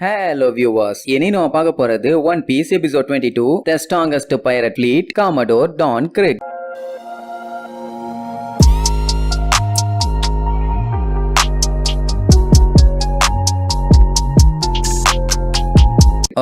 Hello viewers இனி நம்ம பார்க்க போறது One Piece episode twenty two the strongest pirate lead commodore Don Krieg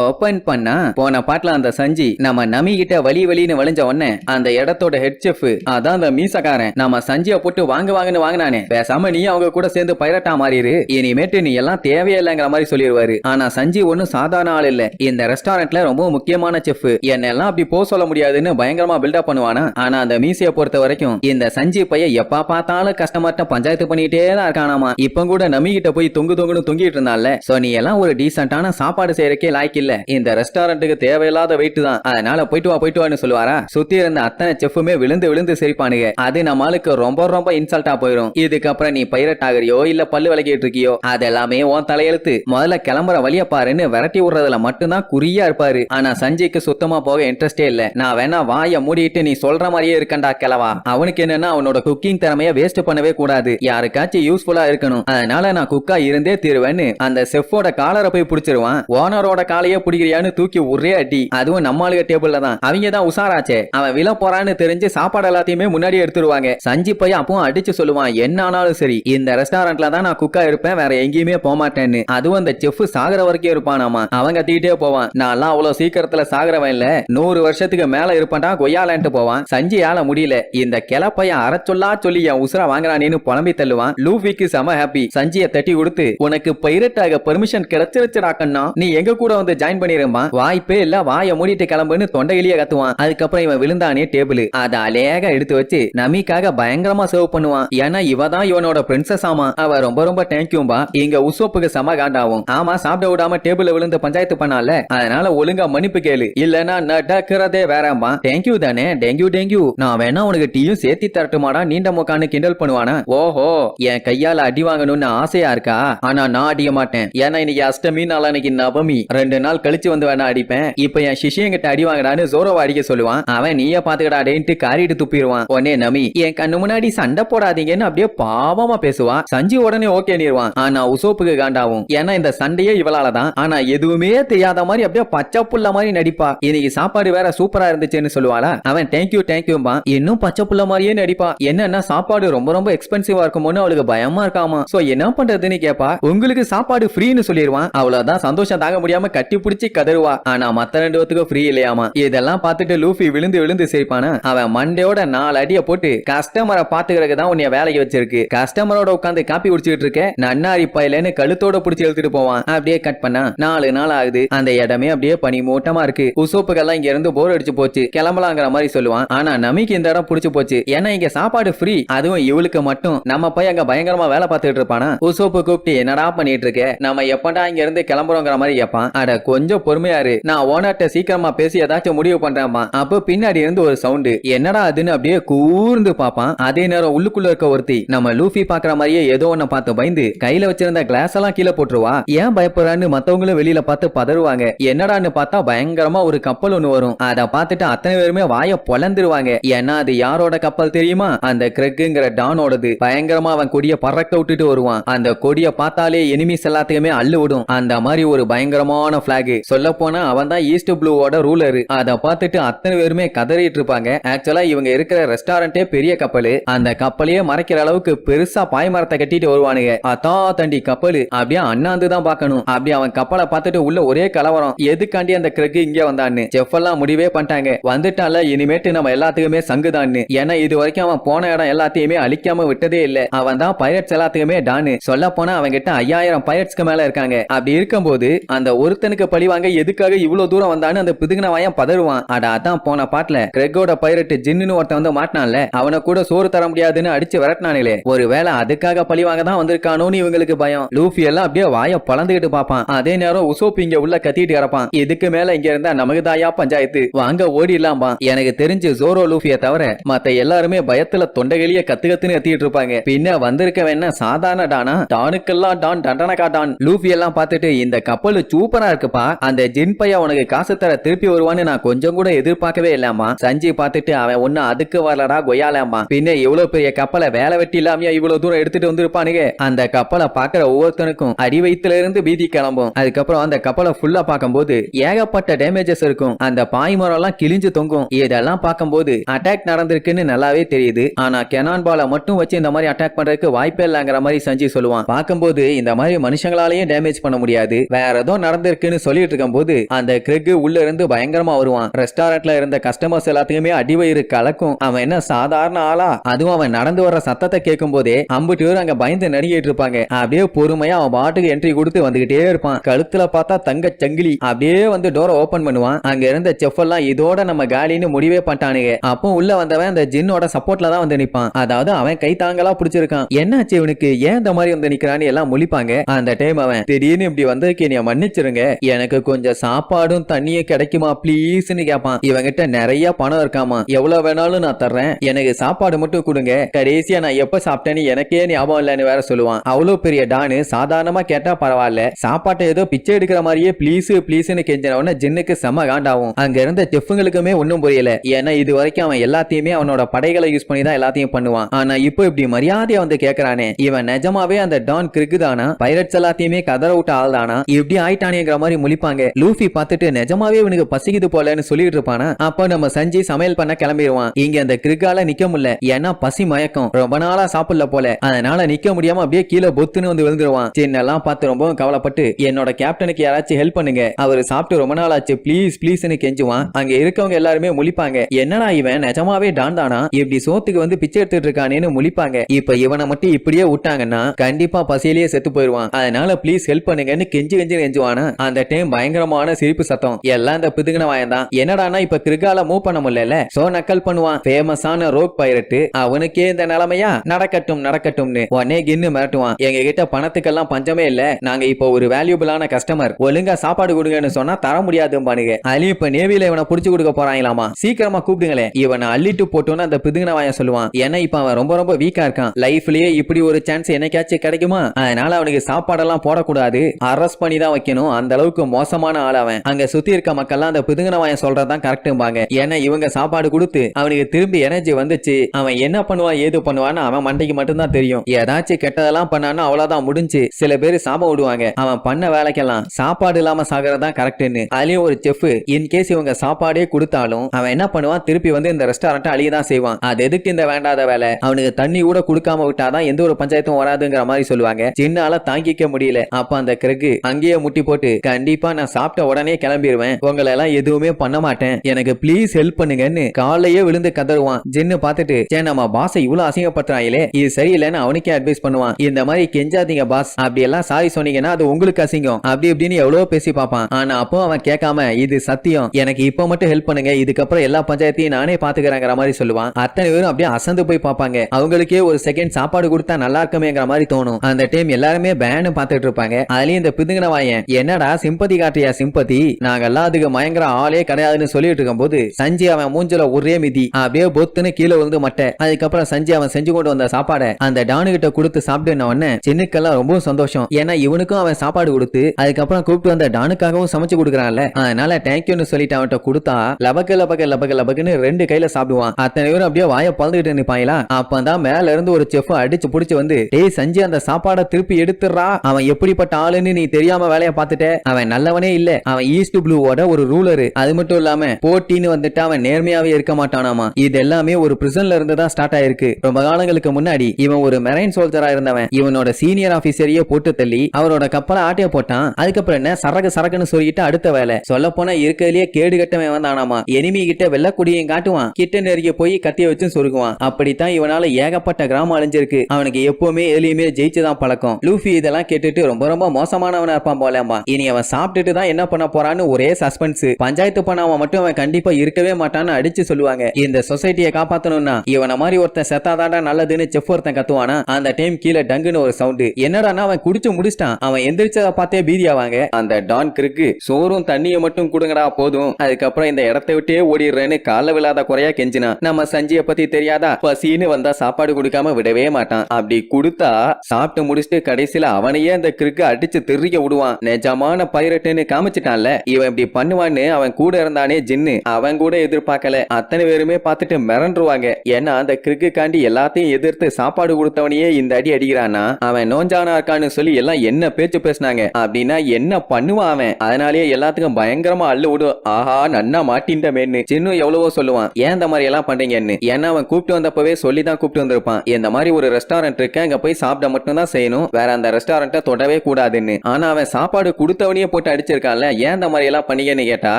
open பண்ணா போன பாட்டுல அந்த சஞ்சி நம்ம நமி கிட்ட வலி வலின்னு வளைஞ்ச உடனே அந்த இடத்தோட ஹெட் செஃப் அதான் அந்த மீசக்காரன். நம்ம சஞ்சிய போட்டு வாங்க வாங்கன்னு வாங்கினானே. பேசாம நீ அவங்க கூட சேர்ந்து பைரட்டா மாறிடு இனிமேட்டு நீ எல்லாம் தேவையில்லைங்கிற மாதிரி சொல்லிடுவாரு ஆனா சஞ்சி ஒன்னும் சாதாரண ஆள் இல்ல. இந்த ரெஸ்டாரண்ட்ல ரொம்ப முக்கியமான செஃப் என்னெல்லாம் அப்படி போக சொல்ல முடியாதுன்னு பயங்கரமா பில்டப் பண்ணுவானா? ஆனா அந்த மீசைய பொறுத்த வரைக்கும் இந்த சஞ்சி பையன் எப்ப பார்த்தாலும் கஸ்டமர்ட்ட பஞ்சாயத்து பண்ணிட்டே தான் இருக்கானாமா? இப்ப கூட நமி கிட்ட போய் தொங்கு தொங்குன்னு தொங்கிட்டு இருந்தால சோ நீ எல்லாம் ஒரு டீசென்டான சாப்பாடு செய்யறக்கே லாய்க்கு இல்ல. இந்த ரெஸ்டாரண்ட்டுக்கு தேவையில்லாத வெயிட் தான். அதனால போயிட்டு வா போயிட்டு வான்னு சொல்லுவாரா? சுத்தி இருந்த அத்தனை செஃப்புமே விழுந்து விழுந்து சிரிப்பானுங்க. அது நம்மளுக்கு ரொம்ப ரொம்ப இன்சல்ட்டா போயிடும் இதுக்கப்புறம் நீ பைரட் ஆகுறியோ இல்ல பல்லு விளக்கிட்டு இருக்கியோ அதெல்லாமே உன் தலையெழுத்து. முதல்ல கிளம்புற வழிய பாருன்னு விரட்டி விடுறதுல மட்டும்தான் குறியா இருப்பாரு. ஆனா சஞ்சய்க்கு சுத்தமா போக இன்ட்ரெஸ்டே இல்ல. நான் வேணா வாய மூடிட்டு நீ சொல்ற மாதிரியே இருக்கண்டா கிளவா அவனுக்கு என்னன்னா அவனோட குக்கிங் திறமைய வேஸ்ட் பண்ணவே கூடாது. யாருக்காச்சும் யூஸ்ஃபுல்லா இருக்கணும். அதனால நான் குக்கா இருந்தே தீருவேன்னு அந்த செஃபோட காலரை போய் பிடிச்சிருவான். ஓனரோட காலைய பிடிக்கிறியான்னு தூக்கி ஒரே அடி. அதுவும் நம்ம டேபிள்ல தான். அவங்க தான் உசாராச்சே அவன் விழ போறான்னு தெரிஞ்சு சாப்பாடு எல்லாத்தையுமே முன்னாடி எடுத்துருவாங்க. சஞ்சி பையன் அப்பவும் அடிச்சு சொல்லுவான் என்ன ஆனாலும் சரி இந்த ரெஸ்டாரண்ட்ல தான் நான் குக்கா இருப்பேன் வேற எங்கேயுமே போக மாட்டேன்னு. அதுவும் அந்த செஃப் சாகர வரைக்கும் இருப்பானாமா. அவன் கத்திக்கிட்டே போவான் நான்லாம் அவ்வளவு சீக்கிரத்துல சாகரவன் இல்ல. நூறு வருஷத்துக்கு மேல இருப்பான்டா கொய்யாலன்ட்டு போவான். சஞ்சியால முடியல. இந்த கிளப்பையன் அரைச்சொல்லா சொல்லி என் உசுரா வாங்குறானேன்னு புலம்பி தள்ளுவான். லூபிக்கு செம ஹாப்பி சஞ்சிய தட்டி கொடுத்து உனக்கு பைரட்டாக பெர்மிஷன் கிடைச்சிருச்சுடா கண்ணா. நீ எங்க கூட வந்து ஜாயின் பண்ணிருப்பான். வாய்ப்பே இல்ல வாய மூடிட்டு கிளம்புன்னு தொண்டையிலேயே கத்துவான். அதுக்கப்புறம் இவன் விழுந்தானே டேபிள் அத அழகா எடுத்து வச்சு நமிக்காக பயங்கரமா சர்வ் பண்ணுவான். ஏன்னா இவ தான் இவனோட பிரின்சஸ் ஆமா. அவ ரொம்ப ரொம்ப தேங்க்யூம்பா இங்க உசோப்புக்கு சம காண்டாவும். ஆமா சாப்பிட விடாம டேபிள் விழுந்து பஞ்சாயத்து பண்ணால அதனால ஒழுங்கா மன்னிப்பு கேளு. இல்லனா நடக்கிறதே வேறம்மா. தேங்க்யூ தானே. டெங்க்யூ டெங்க்யூ நான் வேணா உனக்கு டீயும் சேர்த்தி தரட்டுமாடா. நீண்ட முக்கான்னு கிண்டல் பண்ணுவானா? ஓஹோ என் கையால அடி வாங்கணும்னு ஆசையா இருக்கா? ஆனா நான் அடிய மாட்டேன். ஏன்னா இன்னைக்கு அஷ்டமி நாளா இன்னைக்கு நவமி. ரெண்டு நாள் நாள் கழிச்சு வந்து வேணா அடிப்பேன். இப்ப என் சிஷியங்கிட்ட அடி வாங்கடான்னு ஜோரோவா அடிக்க சொல்லுவான். அவன் நீயே பாத்துக்கடாடேன்ட்டு காரிட்டு துப்பிடுவான். உடனே நமி என் கண்ணு முன்னாடி சண்டை போடாதீங்கன்னு அப்படியே பாவமா பேசுவான். சஞ்சி உடனே ஓகே நீருவான். ஆனா உசோப்புக்கு காண்டாவும். ஏன்னா இந்த சண்டையே இவளாலதான். ஆனா எதுவுமே தெரியாத மாதிரி அப்படியே பச்சை புள்ள மாதிரி நடிப்பா. இன்னைக்கு சாப்பாடு வேற சூப்பரா இருந்துச்சுன்னு சொல்லுவாளா? அவன் தேங்க்யூ தேங்க்யூம்பா இன்னும் பச்சை புள்ள மாதிரியே நடிப்பா. என்னன்னா சாப்பாடு ரொம்ப ரொம்ப எக்ஸ்பென்சிவா இருக்குமோன்னு அவளுக்கு பயமா இருக்காமா. சோ என்ன பண்றதுன்னு கேப்பா. உங்களுக்கு சாப்பாடு ஃப்ரீன்னு சொல்லிடுவான் அவ்வளவுதான். சந்தோஷம் தாங்க முடியாம கட்டி பிடிச்சி கதறுவா. ஆனா மத்த ரெண்டு பேத்துக்கும் ஃப்ரீ இல்லையாமா? இதெல்லாம் பார்த்துட்டு லூஃபி விழுந்து விழுந்து சிரிப்பானா? அவன் மண்டையோட நாலு அடிய போட்டு கஸ்டமரை பாத்துக்கிறதுக்கு தான் உன்னைய வேலைக்கு வச்சிருக்கு. கஸ்டமரோட உட்காந்து காப்பி குடிச்சிட்டு இருக்க நன்னாரி பையலன்னு கழுத்தோட பிடிச்சி எழுத்துட்டு போவான். அப்படியே கட் பண்ணா நாலு நாள் ஆகுது. அந்த இடமே அப்படியே பனி மூட்டமா இருக்கு. உசோப்புகள்லாம் இங்க இருந்து போர் அடிச்சு போச்சு. கிளம்பலாங்கிற மாதிரி சொல்லுவான். ஆனா நமிக்கு இந்த இடம் பிடிச்சு போச்சு. ஏன்னா இங்க சாப்பாடு ஃப்ரீ அதுவும் இவளுக்கு மட்டும். நம்ம போய் அங்க பயங்கரமா வேலை பார்த்துட்டு இருப்பானா? உசோப்பு கூப்பிட்டு என்னடா பண்ணிட்டு இருக்க? நம்ம எப்படா இங்க இருந்து கிளம்புறோங்கிற மாதிரி கேட்பான் அட கொஞ்சம் பொறுமையா இரு நான் ஓனர்ட்ட சீக்கிரமா பேசி ஏதாச்சும் முடிவு பண்றேன்மா அப்போ பின்னாடி இருந்து ஒரு சவுண்டு. என்னடா அதுன்னு அப்படியே கூர்ந்து பாப்பான் அதே நேரம் உள்ளுக்குள்ள இருக்க ஒருத்தி. நம்ம லூஃபி பாக்குற மாதிரியே ஏதோ ஒன்ன பார்த்து பயந்து கையில வச்சிருந்த கிளாஸ் எல்லாம் கீழே போட்டுருவா. ஏன் பயப்படுறான்னு மத்தவங்களும் வெளியில பார்த்து பதறுவாங்க. என்னடான்னு பார்த்தா பயங்கரமா ஒரு கப்பல் ஒண்ணு வரும். அதை பார்த்துட்டு அத்தனை பேருமே வாய பொலந்துருவாங்க ஏன்னா அது யாரோட கப்பல் தெரியுமா? அந்த கிரெக்குங்கிற டானோடது. பயங்கரமா அவன் கொடிய பறக்க விட்டுட்டு வருவான். அந்த கொடிய பார்த்தாலே எனிமிஸ் எல்லாத்தையுமே அள்ளு விடும் அந்த மாதிரி ஒரு பயங்கரமான பிளாக் சொல்ல போனா அவன் தான் ஈஸ்ட் ப்ளூவோட ரூலர் அதை பார்த்துட்டு அத்தனை பேருமே கதறிட்டு இருப்பாங்க. ஆக்சுவலா இவங்க இருக்கிற ரெஸ்டாரண்டே பெரிய கப்பல். அந்த கப்பலையே மறைக்கிற அளவுக்கு பெருசா பாய்மரத்தை கட்டிட்டு வருவானுங்க. அத்தா தண்டி கப்பல். அப்படியே அண்ணாந்து தான் பார்க்கணும். அப்படி அவன் கப்பலை பார்த்துட்டு உள்ள ஒரே கலவரம். எதுக்காண்டி அந்த கிரக் இங்க வந்தான்னு. செஃப் எல்லாம் முடிவே பண்ணிட்டாங்க. வந்துட்டால இனிமேட்டு நம்ம எல்லாத்துக்குமே சங்குதான்னு. ஏன்னா இது வரைக்கும் அவன் போன இடம் எல்லாத்தையுமே அழிக்காம விட்டதே இல்ல. அவன் தான் பைரட்ஸ் எல்லாத்துக்குமே டானு சொல்ல போனா அவன் கிட்ட ஐயாயிரம் பைரட்ஸ்க்கு மேல இருக்காங்க. அப்படி இருக்கும்போது அந்த ஒருத்தனுக்கு பழி வாங்க? எதுக்காக இவ்வளவு தூரம் வந்தான்னு அந்த பிதுகின வாயம் பதறுவான். அட அதான் போன பாட்டுல. கிரெக்கோட பைரட் ஜின்னு ஒருத்தன் வந்து மாட்டினான்ல அவனை கூட சோறு தர முடியாதுன்னு அடிச்சு விரட்டினானே ஒருவேளை அதுக்காக பழி வாங்க தான் வந்திருக்கானோன்னு இவங்களுக்கு பயம். லூஃபி எல்லாம் அப்படியே வாய பழந்துகிட்டு பாப்பான் அதே நேரம் உசோப் இங்க உள்ள கத்திட்டு கிடப்பான். இதுக்கு மேல இங்க இருந்தா நமக்கு தாயா பஞ்சாயத்து? வாங்க ஓடிடலாம்பா. எனக்கு தெரிஞ்சு ஜோரோ லூஃபிய தவிர மத்த எல்லாருமே பயத்துல தொண்டைகளிய கத்து கத்துன்னு எத்திட்டு இருப்பாங்க. பின்ன வந்திருக்க வேணா சாதாரண டானா? டானுக்கெல்லாம் டான் தண்டனக்கா டான். லூஃபி எல்லாம் பார்த்துட்டு இந்த கப்பல் சூப்பரா இருக்கு இருக்கப்பா அந்த ஜின் பையா உனக்கு காசு தர திருப்பி வருவான்னு நான் கொஞ்சம் கூட எதிர்பார்க்கவே இல்லாமா சஞ்சி பார்த்துட்டு அவன் ஒன்னும் அதுக்கு வரலடா கொய்யாலாமா பின்ன இவ்வளவு பெரிய கப்பலை வேலை வெட்டி இல்லாமையா இவ்வளவு தூரம் எடுத்துட்டு வந்திருப்பானுங்க. அந்த கப்பலை பாக்குற ஒவ்வொருத்தனுக்கும் அடி வயிற்றுல இருந்து பீதி கிளம்பும். அதுக்கப்புறம் அந்த கப்பலை ஃபுல்லா பார்க்கும்போது ஏகப்பட்ட டேமேஜஸ் இருக்கும். அந்த பாய்மரம் எல்லாம் கிழிஞ்சு தொங்கும். இதெல்லாம் பார்க்கும்போது அட்டாக் நடந்திருக்குன்னு நல்லாவே தெரியுது. ஆனா கெனான் பாலை மட்டும் வச்சு இந்த மாதிரி அட்டாக் பண்றதுக்கு வாய்ப்பே இல்லைங்கிற மாதிரி சஞ்சி சொல்லுவான். பார்க்கும்போது இந்த மாதிரி மனுஷங்களாலேயும் டேமேஜ் பண்ண முடியாது. வேற ஏதோ நடந்திருக்குன்னு சொல்லிட்டு இருக்கும் போது அந்த கிரெக் உள்ள இருந்து பயங்கரமா வருவான். ரெஸ்டாரண்ட்ல இருந்த கஸ்டமர்ஸ் எல்லாத்தையுமே அடிவயிறு கலக்கும். அவன் என்ன சாதாரண ஆளா? அதுவும் அவன் நடந்து வர சத்தத்தை கேட்கும் போதே அம்புட்டியூர் அங்க பயந்து நடிகிட்டு இருப்பாங்க அப்படியே பொறுமையா அவன் பாட்டுக்கு என்ட்ரி கொடுத்து வந்துகிட்டே இருப்பான். கழுத்துல பார்த்தா தங்க சங்கிலி. அப்படியே வந்து டோரை ஓபன் பண்ணுவான். அங்க இருந்த செஃப் எல்லாம் இதோட நம்ம காலின்னு முடிவே பண்ணிட்டானுங்க. அப்போ உள்ள வந்தவன் அந்த ஜின்னோட சப்போர்ட்ல தான் வந்து நிப்பான். அதாவது அவன் கை தாங்கலா பிடிச்சிருக்கான். என்னாச்சு இவனுக்கு? ஏன் இந்த மாதிரி வந்து நிக்கிறான்னு எல்லாம் முழிப்பாங்க. அந்த டைம் அவன் திடீர்னு இப்படி வந்ததுக்கு நீ மன்னிச்சிருங்க. எனக்கு கொஞ்சம் சாப்பாடும் தண்ணியும் கிடைக்குமா ப்ளீஸ்னு கேட்பான் இவங்கிட்ட நிறைய பணம் இருக்காமா. எவ்வளவு வேணாலும் நான் தர்றேன். எனக்கு சாப்பாடு மட்டும் கொடுங்க. கடைசியா நான் எப்ப சாப்பிட்டேன்னு எனக்கே ஞாபகம் இல்லைன்னு வேற சொல்லுவான். அவ்வளவு பெரிய டானு சாதாரணமா கேட்டா பரவாயில்ல. சாப்பாட்டை ஏதோ பிச்சை எடுக்கிற மாதிரியே ப்ளீஸ் ப்ளீஸ்னு கெஞ்சினவன ஜின்னுக்கு செம காண்டாவும். அங்க இருந்த செஃப்புங்களுக்குமே ஒன்னும் புரியல. ஏன்னா இது வரைக்கும் அவன் எல்லாத்தையுமே அவனோட படைகளை யூஸ் பண்ணி தான் எல்லாத்தையும் பண்ணுவான். ஆனா இப்போ இப்படி மரியாதையா வந்து கேக்குறானே. இவன் நிஜமாவே அந்த டான் கிரிக்கு தானா பைரட்ஸ் எல்லாத்தையுமே கதற விட்ட ஆள் தானா இப்படி ஆயிட்டானேங்கிற மாதிரி முழிப்பாங்க. லூஃபி பார்த்துட்டு நிஜமாவே இவனுக்கு பசிக்குது போலன்னு சொல்லிட்டு இருப்பானா? அப்ப நம்ம சஞ்சய் சமையல் பண்ண கிளம்பிடுவான். இங்க அந்த கிரிக்கால நிக்க முடியல. ஏன்னா பசி மயக்கம். ரொம்ப நாளா சாப்பிடல போல. அதனால நிக்க முடியாம அப்படியே கீழே பொத்துன்னு வந்து விழுந்துருவான். சின்னெல்லாம் பார்த்து ரொம்பவும் கவலைப்பட்டு என்னோட கேப்டனுக்கு யாராச்சும் ஹெல்ப் பண்ணுங்க. அவர் சாப்பிட்டு ரொம்ப நாள் ஆச்சு ப்ளீஸ் ப்ளீஸ்னு கெஞ்சுவான். அங்க இருக்கவங்க எல்லாருமே முழிப்பாங்க. என்னடா இவன்? நிஜமாவே டான் தானா இப்படி சோத்துக்கு வந்து பிச்சை எடுத்துட்டு இருக்கானேன்னு முழிப்பாங்க. இப்ப இவனை மட்டும் இப்படியே விட்டாங்கன்னா கண்டிப்பா பசியிலேயே செத்து போயிருவான் அதனால ப்ளீஸ் ஹெல்ப் பண்ணுங்கன்னு கெஞ்சி கெஞ்சு கெஞ்சுவானா? அந்த டைம் பயங்கரமான சிரிப்பு சத்தம். எல்லாம் இந்த பிதுங்கின வாயந்தான். என்னடானா இப்ப கிரிகால மூவ் பண்ண முடியல சோ நக்கல் பண்ணுவான். ஃபேமஸான ரோக் பைரட்டு அவனுக்கே இந்த நிலைமையா? நடக்கட்டும் நடக்கட்டும்னு. உடனே கின்னு மிரட்டுவான். எங்க கிட்ட பணத்துக்கெல்லாம் பஞ்சமே இல்ல. நாங்க இப்போ ஒரு வேல்யூபிளான கஸ்டமர் ஒழுங்கா சாப்பாடு கொடுங்கன்னு சொன்னா தர முடியாதும்பானுங்க. அதுலயும் இப்ப நேவியில இவனை புடிச்சு கொடுக்க போறாங்களாமா? சீக்கிரமா கூப்பிடுங்களேன். இவனை அள்ளிட்டு போட்டோன்னு அந்த பிதுங்கின வாயன் சொல்லுவான். ஏன்னா இப்ப அவன் ரொம்ப ரொம்ப வீக்கா இருக்கான். லைஃப்லயே இப்படி ஒரு சான்ஸ் என்னைக்காச்சும் கிடைக்குமா? அதனால அவனுக்கு சாப்பாடெல்லாம் போடக்கூடாது. அரெஸ்ட் பண்ணி தான் வைக்கணும். அந்த அளவுக்கு மோசமான ஆள் அவன். அங்க சுத்தி இருக்க மக்கள்லாம் அந்த பிதுங்கின வாயன் சொல்றதான் கரெக்டும்பாங்க ஏன்னா இவங்க சாப்பாடு கொடுத்து அவனுக்கு திரும்பி எனர்ஜி வந்துச்சு. அவன் என்ன பண்ணுவான் ஏது பண்ணுவான்னு அவன் மண்டைக்கு மட்டும்தான் தெரியும். ஏதாச்சும் கெட்டதெல்லாம் பண்ணான்னு அவ்வளவுதான் முடிஞ்சு. சில பேர் சாபம் விடுவாங்க. அவன் பண்ண வேலைக்கெல்லாம் சாப்பாடு இல்லாம சாகிறதா கரெக்டுன்னு அதுலயும் ஒரு செஃப் இன் கேஸ் இவங்க சாப்பாடே கொடுத்தாலும் அவன் என்ன பண்ணுவான் திருப்பி வந்து இந்த ரெஸ்டாரண்ட் அழியதான் செய்வான். அது எதுக்கு இந்த வேண்டாத வேலை? அவனுக்கு தண்ணி கூட கொடுக்காம விட்டாதான் எந்த ஒரு பஞ்சாயத்தும் வராதுங்கிற மாதிரி சொல்லுவாங்க. சின்னால தாங்கிக்க முடியல. அப்ப அந்த கிரகு அங்கேயே முட்டி போட்டு கண்டிப்பா நான் சாப்பிட்ட உடனே கிளம்பிடுவேன் உங்களை எல்லாம் எதுவுமே பண்ண மாட்டேன். எனக்கு ப்ளீஸ் ஹெல்ப் பண்ணுங்கன்னு காலையே விழுந்து கதறுவான். ஜின்னு பார்த்துட்டு சே நம்ம பாஸை இவ்வளவு அசிங்கப்படுத்துறாங்களே இது சரியில்லைன்னு அவனுக்கே அட்வைஸ் பண்ணுவான். இந்த மாதிரி கெஞ்சாதீங்க பாஸ் அப்படி எல்லாம் சாரி சொன்னீங்கன்னா அது உங்களுக்கு அசிங்கம். அப்படி இப்படின்னு எவ்வளவு பேசி பார்ப்பான். ஆனா அப்போ அவன் கேட்காம இது சத்தியம். எனக்கு இப்ப மட்டும் ஹெல்ப் பண்ணுங்க. இதுக்கப்புறம் எல்லா பஞ்சாயத்தையும் நானே பாத்துக்கிறேங்கிற மாதிரி சொல்லுவான். அத்தனை பேரும் அப்படியே அசந்து போய் பார்ப்பாங்க. அவங்களுக்கே ஒரு செகண்ட் சாப்பாடு கொடுத்தா நல்லா இருக்குமேங்கிற மாதிரி தோணும். அந்த டைம் எல்லாருமே பேனு பார்த்துட்டு இருப்பாங்க. அதுலயும் இந்த பிதுங்கின வாயன் என்னடா சிம்பதி காட்டிய சிம்பதி? நாங்கெல்லாம் அதுக்கு மயங்கர ஆளே கிடையாதுன்னு சொல்லிட்டு இருக்கும்போது சஞ்சி அவன் மூஞ்சில ஒரே மிதி. அப்படியே பொத்துன்னு கீழே விழுந்து மட்டை. அதுக்கப்புறம் சஞ்சி அவன் செஞ்சு கொண்டு வந்த சாப்பாடை அந்த டானு கிட்ட கொடுத்து சாப்பிட்டு உடனே சின்னுக்கெல்லாம் ரொம்ப சந்தோஷம். ஏன்னா இவனுக்கும் அவன் சாப்பாடு கொடுத்து அதுக்கப்புறம் கூப்பிட்டு வந்த டானுக்காகவும் சமைச்சு கொடுக்குறான்ல. அதனால தேங்க்யூன்னு சொல்லிட்டு அவன்கிட்ட கொடுத்தா லபக்கு லபக்கு லபக்கு லபக்குன்னு ரெண்டு கையில சாப்பிடுவான். அத்தனை பேரும் அப்படியே வாய பழந்துகிட்டு நிப்பாங்களா? அப்பதான் மேல இருந்து ஒரு செஃப் அடிச்சு புடிச்சு வந்து டேய் சஞ்சி அந்த சாப்பாடை திருப்பி எடுத்துடுறா. அவன் எப்படிப்பட்ட ஆளுன்னு நீ தெரியாம வேலையை பார்த்துட்ட. அவன் நல்லவனே இல்ல. அவன் ஈஸ்ட் ப்ளூவோட ஒரு ரூலரு அது மட்டும் இல்லாம போட்டின்னு வந்துட்டு அவன் நேர்மையாவே இருக்க மாட்டானாமா? இது எல்லாமே ஒரு பிரிசன்ல இருந்து தான் ஸ்டார்ட் ஆயிருக்கு. ரொம்ப காலங்களுக்கு முன்னாடி இவன் ஒரு மெரைன் சோல்ஜரா இருந்தவன். இவனோட சீனியர் ஆபீசரையே போட்டு தள்ளி அவரோட கப்பலை ஆட்டைய போட்டான். அதுக்கப்புறம் என்ன? சரக்கு சரக்குன்னு சொல்லிட்டு அடுத்த வேலை. சொல்ல போனா இருக்கிறதுலயே கேடு கட்டவன் வந்தானாமா எனிமி கிட்ட வெள்ளக்குடியும் காட்டுவான். கிட்ட நெருங்கி போய் கத்திய வச்சு சொருகுவான். அப்படித்தான் இவனால ஏகப்பட்ட கிராமம் அழிஞ்சிருக்கு. அவனுக்கு எப்பவுமே எலியுமே ஜெயிச்சுதான் பழக்கம். லூஃபி இதெல்லாம் கேட்டுட்டு ரொம்ப ரொம்ப மோசமானவனா இருப்பான் போலாமா இனி அவன் சாப்பிட்டுட்டு தான் என்ன பண்ண போறான்னு ஒரே சஸ்பென்ஸ் பஞ்சாயத்து பண்ணாம மட்டும் அவன் கண்டிப்பா இருக்கவே மாட்டான்னு அடிச்சு சொல்லுவாங்க. இந்த சொசைட்டியை காப்பாத்தணும்னா இவன மாதிரி ஒருத்தன் செத்தாதாண்டா நல்லதுன்னு செஃப் ஒருத்தன் கத்துவானா? அந்த டைம் கீழே டங்குன்னு ஒரு சவுண்டு என்னடானா அவன் குடிச்சு முடிச்சிட்டான். அவன் எந்திரிச்சத பார்த்தே பீதியாவாங்க அந்த டான் கிருக்கு சோறும் தண்ணியை மட்டும் கொடுங்கடா போதும். அதுக்கப்புறம் இந்த இடத்தை விட்டே ஓடிடுறேன்னு கால விழாத குறையா கெஞ்சினா நம்ம சஞ்சிய பத்தி தெரியாதா? பசின்னு வந்தா சாப்பாடு கொடுக்காம விடவே மாட்டான். அப்படி கொடுத்தா சாப்பிட்டு முடிச்சுட்டு கடைசியில அவனையே அந்த கிருக்கு அடிச்சு திருக்க விடுவான். நிஜமான பைரட்டுன்னு காமிச்சிட்டான்ல. இவன் இப்படி பண்ணுவான்னு அவன் கூட இருந்தானே ஜின்னு. அவன் கூட எதிர்பார்க்கல. அத்தனை பேருமே பார்த்துட்டு மிரண்டுருவாங்க. ஏன்னா அந்த கிறுக்குக்காண்டி எல்லாத்தையும் எதிர்த்து சாப்பாடு கொடுத்தவனையே இந்த அடி அடிக்கிறான்னா அவன் நோஞ்சானா இருக்கான்னு சொல்லி எல்லாம் என்ன பேச்சு பேசினாங்க. அப்படின்னா என்ன பண்ணுவான் அவன்? அதனாலேயே எல்லாத்துக்கும் பயங்கரமா அள்ளு விடும் ஆஹா நன்னா மாட்டின்றமேன்னு சின்னும் எவ்வளவோ சொல்லுவான். ஏன் இந்த மாதிரி எல்லாம் பண்றீங்கன்னு? ஏன்னா அவன் கூப்பிட்டு வந்தப்பவே சொல்லி தான் கூப்பிட்டு வந்திருப்பான். இந்த மாதிரி ஒரு ரெஸ்டாரண்ட் இருக்கு. அங்க போய் சாப்பிட மட்டும் தான் செய்யணும். வேற அந்த ரெஸ்டாரண்ட்டை தொடவே கூடாதுன்னு. ஆனா அவன் சாப்பாடு கொடுத்தவனையே போட்டு அடிச்சிருக்கான்ல ஏன் இந்த மாதிரி எல்லாம் பண்ணீங்கன்னு கேட்டா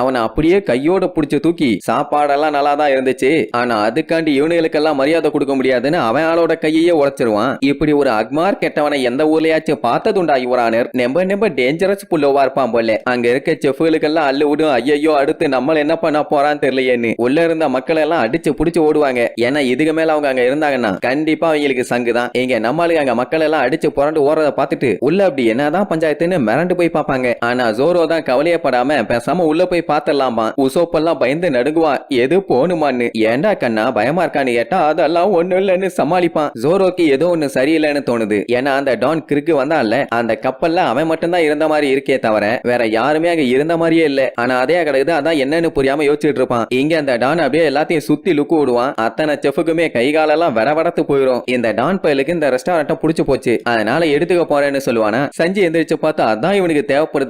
அவனை அப்படியே கையோட புடிச்சு தூக்கி சாப்பாடெல்லாம் நல்லா தான் இருந்துச்சு. ஆனா அதுக்காண்டி இவனுகளுக்கெல்லாம் மரியாதை கொடுக்க முடியாதுன்னு அவன் ஆளோட கையே உடைச்சிருவான். இப்படி ஒரு அக்மார் கெட்டவனை எந்த ஊர்லயாச்சும் பார்த்ததுண்டா யுவரானர் நெம்ப நெம்ப டேஞ்சரஸ் புல்லோவா இருப்பான் போல. அங்க இருக்க செஃப்களுக்கெல்லாம் அள்ளு விடும் ஐயோ அடுத்து நம்மள என்ன பண்ண போறான்னு தெரியலையேன்னு. உள்ள இருந்த மக்கள் எல்லாம் அடிச்சு புடிச்சு ஓடுவாங்க. ஏன்னா இதுக்கு மேல அவங்க அங்க இருந்தாங்கன்னா கண்டிப்பா அவங்களுக்கு சங்கு தான். இங்க நம்மளுக்கு அங்க மக்கள் எல்லாம் அடிச்சு புரண்டு ஓடுறத பார்த்துட்டு உள்ள அப்படி என்னதான் பஞ்சாயத்துன்னு மிரண்டு போய் பார்ப்பாங்க. ஆனா ஜோரோ தான் கவலையப்படாம பேசாம உள்ள போய் பாத்திரலாமா உசோப்பெல்லாம் பயந்து நடுங்குவா. எது போகணுமான்னு ஏன்டா கண்ணா பயமா இருக்கான்னு கேட்டா அதெல்லாம் ஒண்ணு இல்லைன்னு சமாளிப்பான். ஜோரோக்கு ஏதோ ஒண்ணு சரியில்லைன்னு தோணுது. ஏன்னா அந்த டான் கிறுக்கு வந்தான்ல அந்த கப்பல்ல அவன் மட்டும்தான் இருந்த மாதிரி இருக்கே தவிர வேற யாருமே அங்க இருந்த மாதிரியே இல்ல. ஆனா அதே கிடக்குது அதான் என்னன்னு புரியாம யோசிச்சுட்டு இருப்பான். இங்க அந்த டான் அப்படியே எல்லாத்தையும் சுத்தி லுக்கு விடுவான். அத்தனை செஃபுக்குமே கை காலெல்லாம் வர வடத்து போயிடும் இந்த டான் பயலுக்கு இந்த ரெஸ்டாரண்ட்டை புடிச்சு போச்சு. அதனால எடுத்துக்க போறேன்னு சொல்லுவானா? சஞ்சய் எந்திரிச்சு பார்த்தா அதான் இவனுக்கு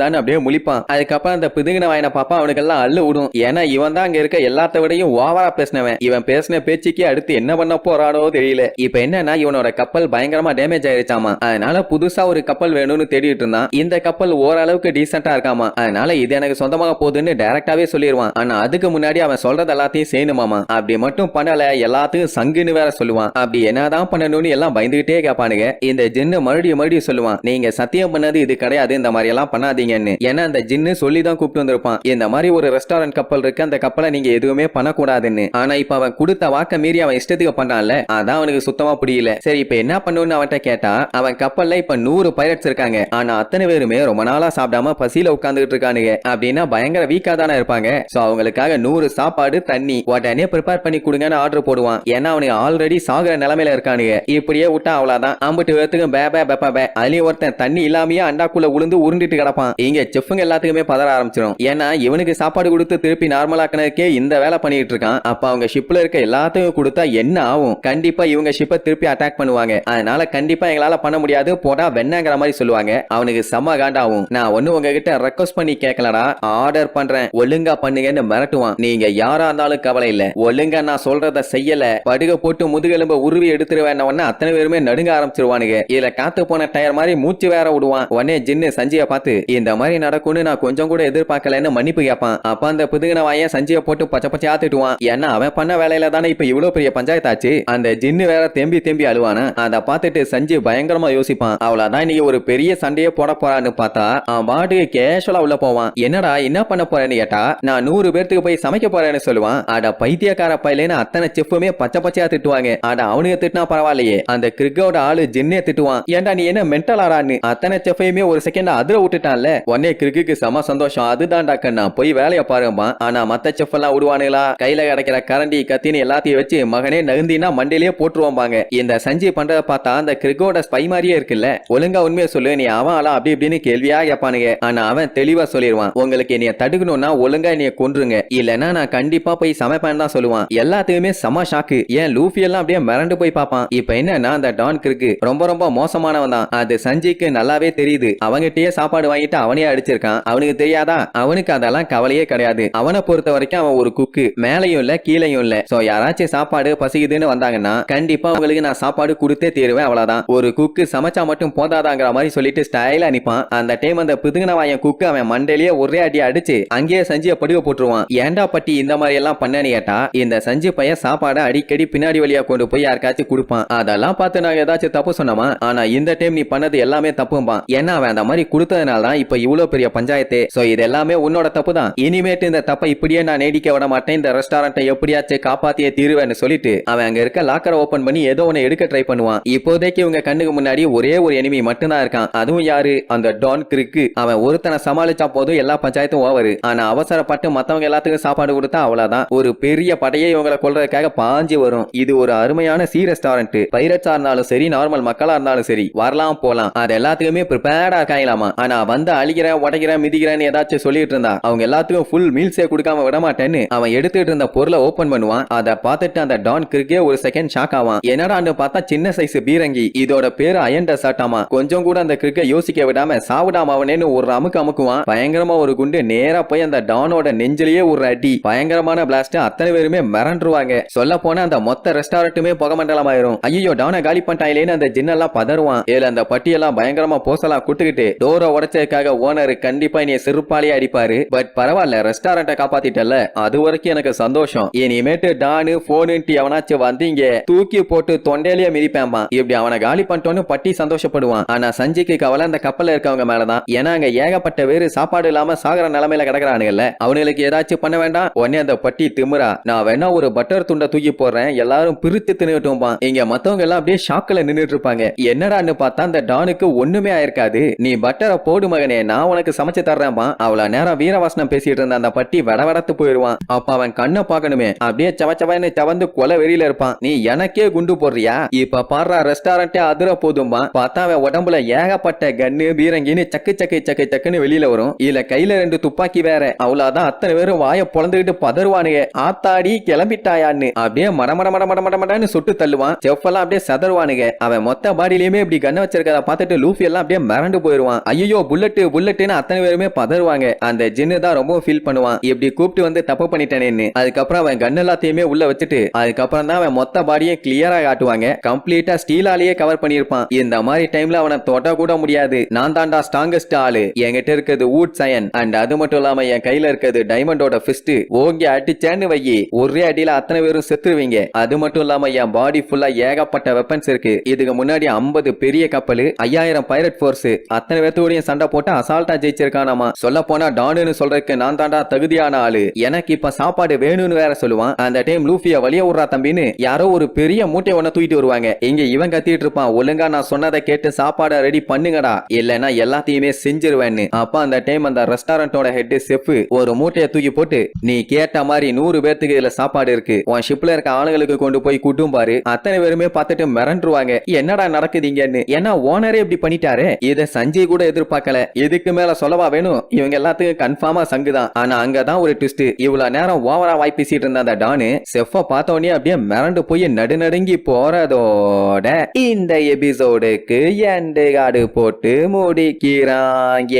தேவைப்படுதான்னு அப்படியே முழிப்பான். அதுக்கப்புறம் அந்த பிதுங்கின வாயனை பாப்பா அவனுக்கு எல்லாம் அள்ளு விடும் ஏன்னா இவன் தான் அங்க இருக்க எல்லாத்த விடையும் ஓவரா பேசினவன். இவன் பேசின பேச்சுக்கு அடுத்து என்ன பண்ண போறானோ தெரியல. இப்ப என்னன்னா இவனோட கப்பல் பயங்கரமா டேமேஜ் ஆயிருச்சாமா. அதனால புதுசா ஒரு கப்பல் வேணும்னு தேடிட்டு இருந்தான். இந்த கப்பல் ஓரளவுக்கு டீசென்டா இருக்காமா. அதனால இது எனக்கு சொந்தமாக போகுதுன்னு டைரக்டாவே சொல்லிடுவான் ஆனா அதுக்கு முன்னாடி அவன் சொல்றது எல்லாத்தையும் செய்யணுமாமா? அப்படி மட்டும் பண்ணல எல்லாத்தையும் சங்குன்னு வேற சொல்லுவான். அப்படி என்னதான் பண்ணணும்னு எல்லாம் பயந்துகிட்டே கேட்பானுங்க. இந்த ஜென்னு மறுபடியும் மறுபடியும் சொல்லுவான். நீங்க சத்தியம் பண்ணது இது கிடையாது. இந்த மாதிரி எல்லாம் பண்ணாதீங்க. பண்ணாதீங்கன்னு ஏன்னா அந்த ஜின்னு சொல்லி தான் கூப்பிட்டு வந்திருப்பான். இந்த மாதிரி ஒரு ரெஸ்டாரண்ட் கப்பல் இருக்கு அந்த கப்பலை நீங்க எதுவுமே பண்ணக்கூடாதுன்னு. ஆனா இப்ப அவன் கொடுத்த வாக்க மீறி அவன் இஷ்டத்துக்கு பண்றான்ல அதான் அவனுக்கு சுத்தமா புரியல. சரி இப்ப என்ன பண்ணுன்னு அவன்கிட்ட கேட்டா அவன் கப்பல்ல இப்ப நூறு பைரட்ஸ் இருக்காங்க. ஆனா அத்தனை பேருமே ரொம்ப நாளா சாப்பிடாம பசியில உட்காந்துட்டு இருக்கானுங்க. அப்படின்னா பயங்கர வீக்கா தானே இருப்பாங்க. சோ அவங்களுக்காக நூறு சாப்பாடு தண்ணி உடனே ப்ரிப்பேர் பண்ணி கொடுங்கன்னு ஆர்டர் போடுவான். ஏன்னா அவனுக்கு ஆல்ரெடி சாகுற நிலைமையில இருக்கானுங்க. இப்படியே விட்டா அவ்வளவுதான். அம்பட்டு பேத்துக்கும் பே பே பெப்ப பே. அதுலயும் ஒருத்தன் தண்ணி இல்லாமயே அண்டாக்குள்ள உளுந்து உருண்டிட்டு கிடப்பான். இங்க செஃப்புங்க எல்லாத்துக்குமே பதற ஆரம்பிச்சிடும் ஏன்னா இவனுக்கு சாப்பாடு கொடுத்து திருப்பி நார்மலாக்கினதுக்கே இந்த வேலை பண்ணிட்டு இருக்கான். அப்ப அவங்க ஷிப்ல இருக்க எல்லாத்தையும் கொடுத்தா என்ன ஆகும்? கண்டிப்பா இவங்க ஷிப்பை திருப்பி அட்டாக் பண்ணுவாங்க. அதனால கண்டிப்பா எங்களால பண்ண முடியாது. போடா வெண்ணங்கிற மாதிரி சொல்லுவாங்க. அவனுக்கு செம்ம காண்டாகும். நான் ஒண்ணு உங்ககிட்ட ரெக்வஸ்ட் பண்ணி கேட்கலடா ஆர்டர் பண்றேன். ஒழுங்கா பண்ணுங்கன்னு மிரட்டுவான். நீங்க யாரா இருந்தாலும் கவலை இல்ல. ஒழுங்கா நான் சொல்றத செய்யல. படுக போட்டு முதுகெலும்ப உருவி எடுத்துருவேன் அத்தனை பேருமே நடுங்க ஆரம்பிச்சிருவானுங்க. இதுல காத்து போன டயர் மாதிரி மூச்சு வேற விடுவான். உடனே ஜின்னு சஞ்சய பார்த்து இந்த இந்த மாதிரி நடக்கும்னு நான் கொஞ்சம் கூட எதிர்பார்க்கலன்னு மன்னிப்பு கேட்பான் அப்ப அந்த புதுகின வாயன் சஞ்சியை போட்டு பச்சை பச்சை திட்டுவான். ஏன்னா அவன் பண்ண வேலையில தானே இப்ப இவ்வளவு பெரிய பஞ்சாயத்தாச்சு. அந்த ஜின்னு வேற தேம்பி தேம்பி அழுவானா? அதை பார்த்துட்டு சஞ்சய் பயங்கரமா யோசிப்பான். அவ்வளவுதான் இன்னைக்கு ஒரு பெரிய சண்டையே போட போறான்னு பார்த்தா அவன் பாட்டுக்கு கேஷுவலா உள்ள போவான். என்னடா என்ன பண்ண போறேன்னு கேட்டா நான் நூறு பேர்த்துக்கு போய் சமைக்க போறேன்னு சொல்லுவான். அட பைத்தியக்கார பையலேன்னு அத்தனை செஃப்புமே பச்சை பச்சையா திட்டுவாங்க. அட அவனுக்கு திட்டினா பரவாயில்லையே. அந்த கிரிக்கோட ஆளு ஜின்னே திட்டுவான். ஏன்டா நீ என்ன மென்டல் ஆறான்னு அத்தனை செஃப்பையுமே ஒரு செகண்ட் அதிர விட்டுட்டான்ல. உடனே கிரிக்குக்கு செம சந்தோஷம். அதுதான்டா கண்ணா. போய் வேலைய பாருங்கம்மா. ஆனா மத்த செஃப் எல்லாம் விடுவானுங்களா கையில கிடைக்கிற கரண்டி கத்தின்னு எல்லாத்தையும் வச்சு மகனே நகுந்தினா மண்டிலேயே போட்டுருவாங்க இந்த சஞ்சய் பண்றத பார்த்தா அந்த கிரிக்கோட ஸ்பை மாதிரியே இருக்குல்ல? ஒழுங்கா உண்மையை சொல்லு. நீ அவன் ஆளா? அப்படி இப்படின்னு கேள்வியா கேட்பானுங்க. ஆனா அவன் தெளிவா சொல்லிடுவான் உங்களுக்கு என்னைய தடுக்கணும்னா ஒழுங்கா என்னைய கொன்றுங்க. இல்லனா நான் கண்டிப்பா போய் சமைப்பேன் தான் சொல்லுவான். எல்லாத்துக்குமே செம ஷாக்கு ஏன் லூஃபி எல்லாம் அப்படியே மிரண்டு போய் பார்ப்பான். இப்ப என்னன்னா அந்த டான் கிருக்கு ரொம்ப ரொம்ப மோசமானவன் தான். அது சஞ்சய்க்கு நல்லாவே தெரியுது. அவங்கிட்டயே சாப்பாடு வாங்கிட்டு அவனே அடிச்சிருக்கான். அவனுக்கு தெரியாதா? அவனுக்கு அதெல்லாம் கவலையே கிடையாது. அவனை பொறுத்த வரைக்கும் அவன் ஒரு குக்கு. மேலையும் இல்ல கீழையும் இல்ல. சோ யாராச்சும் சாப்பாடு பசிக்குதுன்னு வந்தாங்கன்னா கண்டிப்பா அவங்களுக்கு நான் சாப்பாடு கொடுத்தே தீருவேன் அவ்வளவுதான். ஒரு குக்கு சமைச்சா மட்டும் போதாதாங்கிற மாதிரி சொல்லிட்டு ஸ்டைலா அனுப்பான் அந்த டைம் அந்த பிதுங்கின வாயன் குக்கு அவன் மண்டையிலேயே ஒரே அடி அடிச்சு அங்கேயே சஞ்சிய படுக போட்டுருவான். ஏன்டா பட்டி இந்த மாதிரி எல்லாம் பண்ணேன்னு கேட்டா இந்த சஞ்சு பையன் சாப்பாடை அடிக்கடி பின்னாடி வழியா கொண்டு போய் யாருக்காச்சும் கொடுப்பான். அதெல்லாம் பார்த்து நான் ஏதாச்சும் தப்பு சொன்னமா? ஆனா இந்த டைம் நீ பண்ணது எல்லாமே தப்பும்பான். ஏன்னா அவன் அந்த மாதிரி கொடுத்ததுனால தான் இப்ப இவ்வளவு பெரிய பஞ்சாயத்து? சோ இது எல்லாமே உன்னோட தப்பு தான் இனிமேட்டு இந்த தப்பை இப்படியே நான் நீடிக்க விட மாட்டேன். இந்த ரெஸ்டாரண்ட்டை எப்படியாச்சும் காப்பாத்தியே தீருவேன்னு சொல்லிட்டு அவன் அங்க இருக்க லாக்கரை ஓபன் பண்ணி ஏதோ ஒன்னு எடுக்க ட்ரை பண்ணுவான். இப்போதைக்கு இவங்க கண்ணுக்கு முன்னாடி ஒரே ஒரு எனிமி மட்டும்தான் இருக்கான். அதுவும் யாரு? அந்த டான் கிரிக்கு அவன் ஒருத்தனை சமாளிச்சா போதும் எல்லா பஞ்சாயத்தும் ஓவரு ஆனா அவசரப்பட்டு மத்தவங்க எல்லாத்துக்கும் சாப்பாடு கொடுத்தா அவ்வளவுதான். ஒரு பெரிய படையை இவங்களை கொள்றதுக்காக பாஞ்சு வரும். இது ஒரு அருமையான சி ரெஸ்டாரண்ட் பைரட்ஸா இருந்தாலும் சரி நார்மல் மக்களா இருந்தாலும் சரி வரலாம் போலாம். அது எல்லாத்துக்குமே ப்ரிப்பேர்டா இருக்காங்களாமா? ஆனா வந்த அழிக்கிறேன் உடைக்கிறேன் மிதிக்கிறேன்னு ஏதாச்சும் சொல்லிட்டு இருந்தா அவங்க எல்லாத்துக்கும் ஃபுல் மீல்ஸே கொடுக்காம விட மாட்டேன்னு அவன் எடுத்துட்டு இருந்த பொருளை ஓபன் பண்ணுவான். அதை பார்த்துட்டு அந்த டான் கிரிக்கே ஒரு செகண்ட் ஷாக் ஆவான். என்னடான்னு பார்த்தா சின்ன சைஸ் பீரங்கி. இதோட பேரு அயன் சாட்டாமா கொஞ்சம் கூட அந்த கிரிக்கை யோசிக்க விடாம சாவிடாம அவனேன்னு ஒரு அமுக்கு அமுக்குவான். பயங்கரமா ஒரு குண்டு நேரா போய் அந்த டானோட நெஞ்சிலேயே ஒரு அடி. பயங்கரமான பிளாஸ்ட் அத்தனை பேருமே மிரண்டுருவாங்க. சொல்ல போனா அந்த மொத்த ரெஸ்டாரண்ட்டுமே புகமண்டலம் ஆயிரும். ஐயோ டானை காலி பண்ணிட்டாங்களேன்னு அந்த ஜின்னெல்லாம் பதறுவான். ஏல அந்த பட்டியெல்லாம் பயங்கரமா போசலா குட்டுக்கிட்டு டோரை உடைச்சதுக்காக ஓனர் கண்டிப்பா நீ செருப்பாலே அடிப்பாரு. பட் பரவாயில்ல ரெஸ்டாரண்ட்டை காப்பாத்திட்டல அது வரைக்கும் எனக்கு சந்தோஷம். இனிமேட்டு டானு போனுன்ட்டு எவனாச்சும் வந்து இங்க தூக்கி போட்டு தொண்டையிலேயே மிதிப்பேன்பா இப்படி அவனை காலி பண்ணிட்டோன்னு பட்டி சந்தோஷப்படுவான். ஆனா சஞ்சிக்கு கவலை அந்த கப்பல்ல இருக்கவங்க மேலதான். ஏன்னா அங்க ஏகப்பட்ட பேரு சாப்பாடு இல்லாம சாகர நிலைமையில கிடக்குறானுங்கல்ல. அவனுங்களுக்கு ஏதாச்சும் பண்ண வேண்டாம். உடனே அந்த பட்டி திமுறா நான் வேணா ஒரு பட்டர் துண்டை தூக்கி போடுறேன். எல்லாரும் பிரித்து தின்னுட்டும்பா இங்க மத்தவங்க எல்லாம் அப்படியே ஷாக்கில் நின்னுட்டு இருப்பாங்க. என்னடான்னு பார்த்தா அந்த டானுக்கு ஒண்ணுமே ஆயிருக்காது. நீ பட்டரை போடு மகனே. நான் உனக்கு சமைச்சு தர்றேன்பா அவ்வளவு நேரம் வீரவாசனம் பேசிட்டு இருந்த அந்த பட்டி வடவடத்து போயிருவான். அப்ப அவன் கண்ணை பாக்கணுமே அப்படியே சவச்சவன்னு சவந்து கொலை வெறியில இருப்பான். நீ எனக்கே குண்டு போடுறியா? இப்ப பாடுற ரெஸ்டாரண்டே அதிர போதும்பா. பார்த்தா அவன் உடம்புல ஏகப்பட்ட கன்னு பீரங்கின்னு சக்கு சக்கு சக்கு சக்குன்னு வெளியில வரும். இல்ல கையில ரெண்டு துப்பாக்கி வேற. அவ்வளவுதான் அத்தனை பேரும் வாய பொழந்துகிட்டு பதறுவானுங்க. ஆத்தாடி கிளம்பிட்டாயான்னு. அப்படியே மடமட மட மட மட மடன்னு சுட்டு தள்ளுவான். செஃப்பெல்லாம் அப்படியே சதறுவானுங்க. அவன் மொத்த பாடியிலயுமே இப்படி கண்ணை வச்சிருக்கத பார்த்துட்டு லூஃபி எல்லாம் அப்படியே மிரண்டு போயிருவான். ஐயோ புல்லட்டு புல்லட்டுன்னு அத்தனை பேருமே பதறுவாங்க. அந்த ஜின்னு தான் ரொம்ப ஃபீல் பண்ணுவான். இப்படி கூப்பிட்டு வந்து தப்பு பண்ணிட்டேனேன்னு. அதுக்கப்புறம் அவன் கன் எல்லாத்தையுமே உள்ள வச்சுட்டு அதுக்கப்புறம் தான் அவன் மொத்த பாடியை கிளியரா காட்டுவாங்க. கம்ப்ளீட்டா ஸ்டீலாலேயே கவர் பண்ணியிருப்பான். இந்த மாதிரி டைம்ல அவனை தொட கூட முடியாது. நான் தான்டா ஸ்ட்ராங்கஸ்ட் ஆளு. என்கிட்ட இருக்கிறது வூட் சயன் அண்ட் அது மட்டும் இல்லாம என் கையில இருக்கிறது டைமண்டோட ஃபிஸ்ட் ஓங்கி அடிச்சேன்னு வையி. ஒரே அடியில அத்தனை பேரும் செத்துருவீங்க. அது மட்டும் இல்லாம என் பாடி ஃபுல்லா ஏகப்பட்ட வெப்பன்ஸ் இருக்கு. இதுக்கு முன்னாடி 50 பெரிய கப்பல் ஐயாயிரம் பைரட் போர்ஸ் அத்தனை பேர்த்தோடையும் சண்டை போட்டா அசால்ட்டா ஜெயிச்சிருக்கானாமா சொல்ல போனா டானுன்னு சொல்றதுக்கு நான் தாண்டா தகுதியான ஆளு. எனக்கு இப்ப சாப்பாடு வேணும்னு வேற சொல்லுவான். அந்த டைம் லூஃபிய வழிய விடுறா தம்பின்னு யாரோ ஒரு பெரிய மூட்டை ஒண்ண தூக்கிட்டு வருவாங்க. இங்க இவன் கத்திட்டு இருப்பான். ஒழுங்கா நான் சொன்னதை கேட்டு சாப்பாடை ரெடி பண்ணுங்கடா. இல்லைன்னா எல்லாத்தையுமே செஞ்சிருவேன்னு. அப்ப அந்த டைம் அந்த ரெஸ்டாரண்டோட ஹெட் செஃப் ஒரு மூட்டையை தூக்கி போட்டு நீ கேட்ட மாதிரி நூறு பேர்த்துக்கு இதுல சாப்பாடு இருக்கு. உன் ஷிப்ல இருக்க ஆளுங்களுக்கு கொண்டு போய் கூட்டும் பாரு. அத்தனை பேருமே பார்த்துட்டு மிரண்டுருவாங்க. என்னடா நடக்குது இங்கன்னு? ஏன்னா ஓனரே இப்படி பண்ணிட்டாரு. இத சஞ்சய் கூட எதிர்பார்க்கல. இதுக்கு மேல சொல்லவா வேணும்? இவங்க எல்லாத்துக்கும் கன்ஃபார்மா சங்குதான். ஆனா அங்கதான் ஒரு ட்விஸ்ட் இவ்வளவு நேரம் ஓவரா வாய் பேசிட்டு இருந்த அந்த டானு செஃப்ப பார்த்த அப்படியே மிரண்டு போய் நடுநடுங்கி போறதோட இந்த எபிசோடுக்கு எண்டு காடு போட்டு முடிக்கிறாங்க.